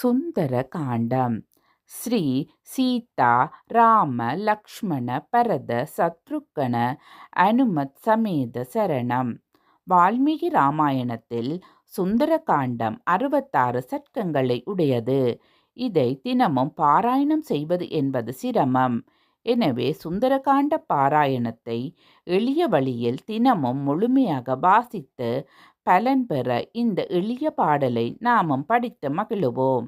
சுந்தர காண்டம். ஸ்ரீ சீதா ராம லக்ஷ்மண பரத சத்ருக்கன அனுமத் சமேத சரணம். வால்மீகி ராமாயணத்தில் சுந்தர காண்டம் அறுபத்தாறு சட்கங்களை உடையது. இதை தினமும் பாராயணம் செய்வது என்பது சிரமம். எனவே சுந்தரகாண்ட பாராயணத்தை எளிய வழியில் தினமும் முழுமையாக வாசித்து பலன் பெற இந்த எளிய பாடலை நாமும் படித்து மகிழுவோம்.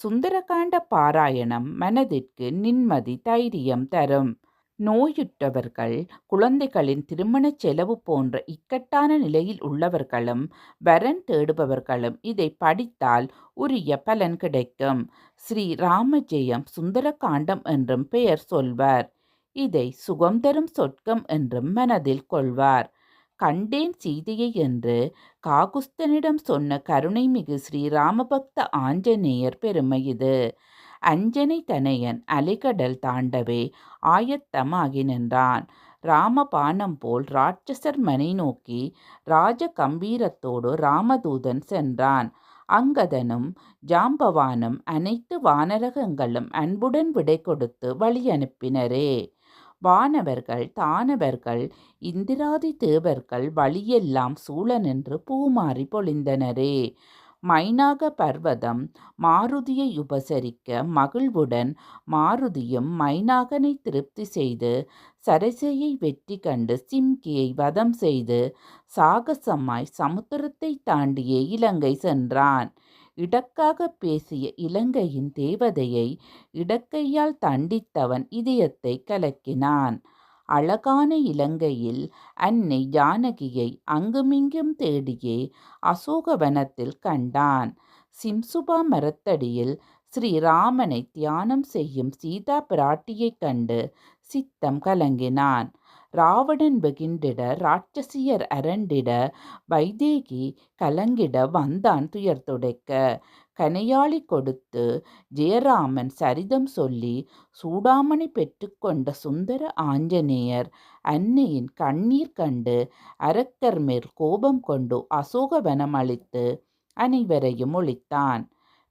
சுந்தரகாண்ட பாராயணம் மனதிற்கு நிம்மதி தைரியம் தரும். நோயுற்றவர்கள் குழந்தைகளின் திருமணச் செலவு போன்ற இக்கட்டான நிலையில் உள்ளவர்களும் வரன் தேடுபவர்களும் இதை படித்தால் உரிய பலன் கிடைக்கும். ஸ்ரீ ராமஜெயம் சுந்தரகாண்டம் என்றும் பெயர் சொல்வார். இதை சுகம் தரும் சொர்க்கம் என்றும் மனதில் கொள்வார். கண்டேன் சீதையை என்று காகுஸ்தனிடம் சொன்ன கருணைமிகு ஸ்ரீராமபக்த ஆஞ்சநேயர் பெருமை இது. அஞ்சனை தனையன் அலைகடல் தாண்டவே ஆயத்தமாகி நின்றான். ராமபானம் போல் ராட்சசர் மனை நோக்கி ராஜ கம்பீரத்தோடு ராமதூதன் சென்றான். அங்கதனும் ஜாம்பவானும் அனைத்து வானரகங்களும் அன்புடன் விடை கொடுத்து வழி அனுப்பினரே வானவர்கள் தானவர்கள் இந்திராதி தேவர்கள் வழியெல்லாம் சூழ நின்று பூமாறி பொழிந்தனரே. மைனாக பர்வதம் மாருதியை உபசரிக்க மகிழ்வுடன் மாருதியும் மைனாகனை திருப்தி செய்து சரசையை வெற்றி கண்டு சிம்கியை வதம் செய்து சாகசமாய் சமுத்திரத்தை தாண்டியே இலங்கை சென்றான். இடக்காக பேசிய இலங்கையின் தேவதையை இடக்கையால் தண்டித்தவன் இதயத்தை கலக்கினான். அழகான இலங்கையில் அன்னை ஜானகியை அங்குமிங்கும் தேடியே அசோகவனத்தில் கண்டான். சிம்சுபா மரத்தடியில் ஸ்ரீராமனை தியானம் செய்யும் சீதா பிராட்டியைக் கண்டு சித்தம் கலங்கினான். ராவணன் வெகிண்டிட ராட்சசியர் அரண்டிட வைதேகி கலங்கிட வந்தான் துயர் துடைக்க. கனையாளி கொடுத்து ஜெயராமன் சரிதம் சொல்லி சூடாமணி பெற்றுக்கொண்ட சுந்தர ஆஞ்சநேயர் அன்னையின் கண்ணீர் கண்டு அரக்கர் மேல் கோபம் கொண்டு அசோகவனம் அளித்து அனைவரையும் ஒழித்தான்.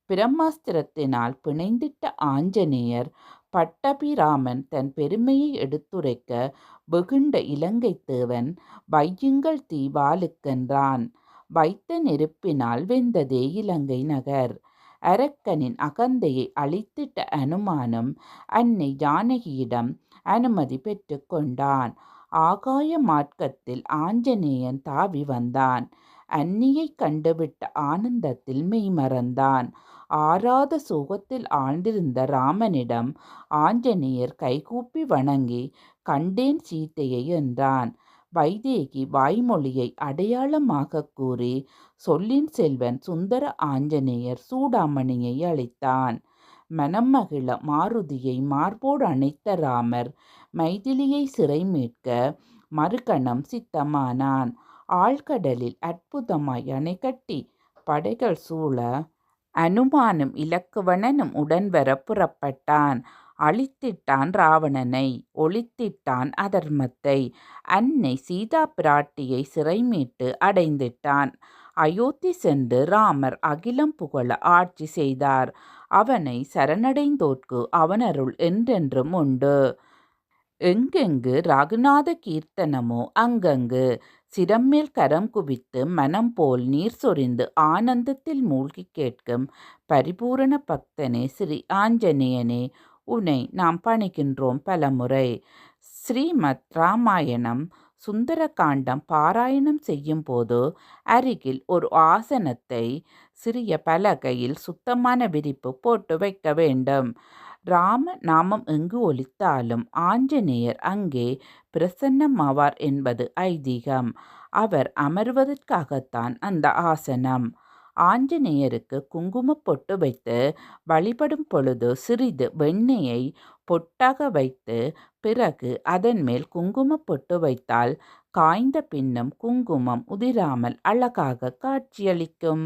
பிரம்மாஸ்திரத்தினால் பிணைந்திட்ட ஆஞ்சநேயர் பட்டபிராமன் தன் பெருமையை எடுத்துரைக்க வெகுண்ட இலங்கை தேவன் வையுங்கள் தீ வாலுக்கென்றான் வைத்த நெருப்பினால் வெந்ததே இலங்கை நகர். அரக்கனின் அகந்தையை அழித்திட்ட அனுமானம் அன்னை ஜானகியிடம் அனுமதி பெற்று கொண்டான். ஆகாய மார்க்கத்தில் ஆஞ்சநேயன் தாவி வந்தான். அன்னியை கண்டுவிட்ட ஆனந்தத்தில் மெய்மறந்தான் ஆறாத சோகத்தில் ஆழ்ந்திருந்த ராமனிடம் ஆஞ்சநேயர் கைகூப்பி வணங்கி கண்டேன் சீத்தையை என்றான். வைதேகி வாய்மொழியை அடையாளமாக கூறி சொல்லின் செல்வன் சுந்தர ஆஞ்சநேயர் சூடாமணியை அளித்தான். மனம் மகிழ மாருதியை மார்போடு அணைத்த ராமர் மைதிலியை சிறை மீட்க மறுகணம் சித்தமானான். ஆழ்கடலில் அற்புதமாய் அணை கட்டி படைகள் சூழ அனுமானும் இலக்குவணனும் உடன்வர புறப்பட்டான். அழித்திட்டான் ராவணனை ஒழித்திட்டான் அதர்மத்தை. அன்னை சீதா பிராட்டியை சிறை மீட்டு அடைந்திட்டான். அயோத்தி சென்று ராமர் அகிலம் புகழ ஆட்சி செய்தார். அவனை சரணடைந்தோர்க்கு அவனருள் என்றென்றும் உண்டு. எங்கெங்கு ரகுநாத கீர்த்தனமோ அங்கங்கு சிரம்மேல் கரம் குவித்து மனம் போல் நீர் சொரிந்து ஆனந்தத்தில் மூழ்கி கேட்கும் பரிபூரண பக்தனே ஸ்ரீ ஆஞ்சநேயனே உன்னை நாம் பணிக்கின்றோம் பலமுறை. ஸ்ரீமத் ராமாயணம் சுந்தரகாண்டம் பாராயணம் செய்யும்போது அருகில் ஒரு ஆசனத்தை சிறிய பலகையில் சுத்தமான விரிப்பு போட்டு வைக்க வேண்டும். ராம நாமம் எங்கு ஒலித்தாலும் ஆஞ்சநேயர் அங்கே பிரசன்னமாவார் என்பது ஐதீகம். அவர் அமர்வதற்காகத்தான் அந்த ஆசனம். ஆஞ்சநேயருக்கு குங்கும பொட்டு வைத்து வழிபடும் பொழுது சிறிது வெண்ணெயை பொட்டாக வைத்து பிறகு அதன் மேல் குங்கும பொட்டு வைத்தால் காய்ந்த பின்னும் குங்குமம் உதிராமல் அழகாக காட்சியளிக்கும்.